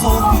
속